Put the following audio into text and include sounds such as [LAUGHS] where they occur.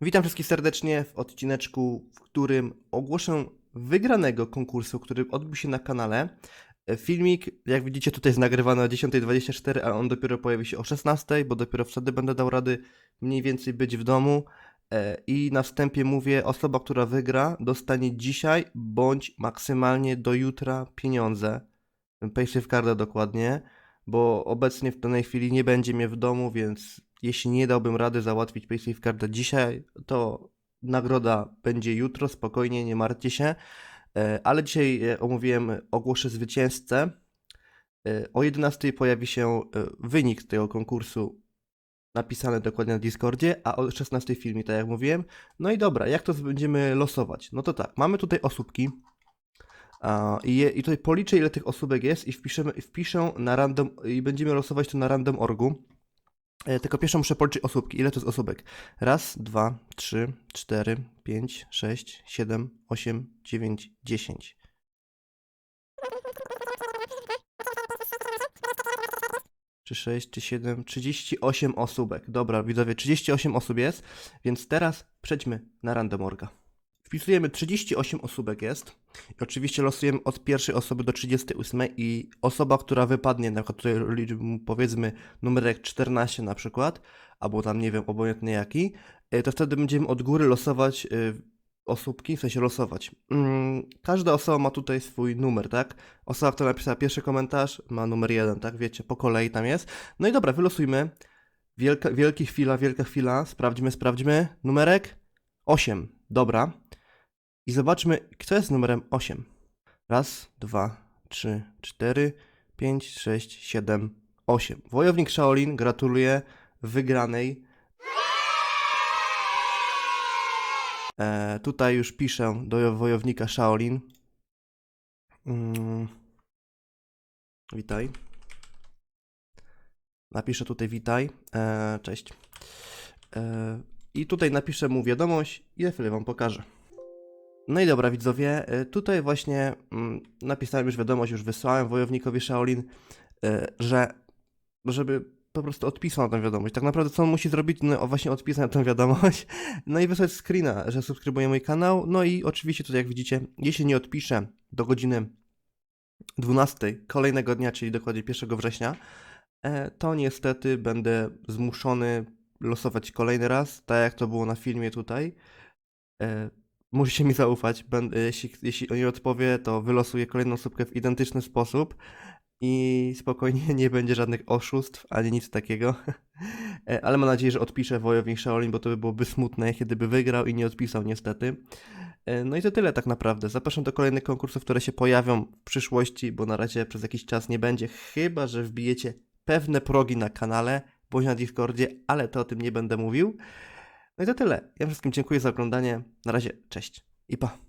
Witam wszystkich serdecznie w odcineczku, w którym ogłoszę wygranego konkursu, który odbył się na kanale. E, Filmik, jak widzicie, tutaj jest nagrywany o 10.24, a on dopiero pojawi się o 16.00, bo dopiero wtedy będę dał rady mniej więcej być w domu. E, I na wstępie mówię, osoba, która wygra, dostanie dzisiaj bądź maksymalnie do jutra pieniądze. Paysafe Carda dokładnie, bo obecnie w danej chwili nie będzie mnie w domu, więc jeśli nie dałbym rady załatwić Paysafe Carda dzisiaj, to nagroda będzie jutro, spokojnie, nie martwcie się. E, Ale dzisiaj e, omówiłem, ogłoszę zwycięzcę. E, O 11 pojawi się wynik tego konkursu napisany dokładnie na Discordzie, a o 16 filmie, tak jak mówiłem. No i dobra, jak to będziemy losować? No to tak, mamy tutaj osóbki. I, je, I tutaj policzę, ile tych osóbek jest i wpiszemy, wpiszę na random, i będziemy losować to na random orgu. Tylko pierwsze muszę policzyć osóbki. Ile to jest osóbek? Raz, dwa, trzy, cztery, pięć, sześć, siedem, osiem, dziewięć, dziesięć. Czy 6, czy 7, 38 osóbek. Dobra, widzowie, 38 osób jest, więc teraz przejdźmy na random orga. Wpisujemy 38 osóbek jest. I oczywiście losujemy od pierwszej osoby do 38 i osoba, która wypadnie, na liczb- powiedzmy numerek 14 na przykład, albo tam nie wiem, obojętny jaki, y, to wtedy będziemy od góry losować y, osóbki, w sensie losować. Mm, Każda osoba ma tutaj swój numer, tak? Osoba, która napisała pierwszy komentarz ma numer 1, tak? Wiecie, po kolei tam jest. No i dobra, wylosujmy. Wielka, wielki chwila, wielka chwila. Sprawdźmy, sprawdźmy. Numerek 8. Dobra. I zobaczmy, kto jest numerem 8. Raz, dwa, trzy, cztery, pięć, sześć, siedem, osiem. Wojownik Shaolin, gratuluję wygranej. E, tutaj już piszę do wojownika Shaolin. Mm. Witaj. Napiszę tutaj witaj. E, cześć. E, I tutaj napiszę mu wiadomość i za chwilę wam pokażę. No i dobra, widzowie, e, tutaj właśnie mm, napisałem już wiadomość, już wysłałem wojownikowi Shaolin, e, że żeby po prostu odpisał na tę wiadomość. Tak naprawdę co on musi zrobić? No właśnie odpisać na tę wiadomość, [LAUGHS] no i wysłać screena, że subskrybuje mój kanał, no i oczywiście tutaj jak widzicie, jeśli nie odpiszę do godziny 12 kolejnego dnia, czyli dokładnie 1 września, e, to niestety będę zmuszony losować kolejny raz, tak jak to było na filmie tutaj. E, Musicie mi zaufać. Będę, jeśli, jeśli on nie odpowie, to wylosuję kolejną osóbkę w identyczny sposób i spokojnie [LAUGHS] nie będzie żadnych oszustw ani nic takiego. [LAUGHS] E, Ale mam nadzieję, że odpiszę wojownik Shaolin, bo to by byłoby smutne, kiedyby wygrał i nie odpisał niestety. E, No i to tyle tak naprawdę. Zapraszam do kolejnych konkursów, które się pojawią w przyszłości, bo na razie przez jakiś czas nie będzie, chyba że wbijecie pewne progi na kanale bądź na Discordzie, ale to o tym nie będę mówił. No i to tyle. Ja wszystkim dziękuję za oglądanie. Na razie, cześć i pa.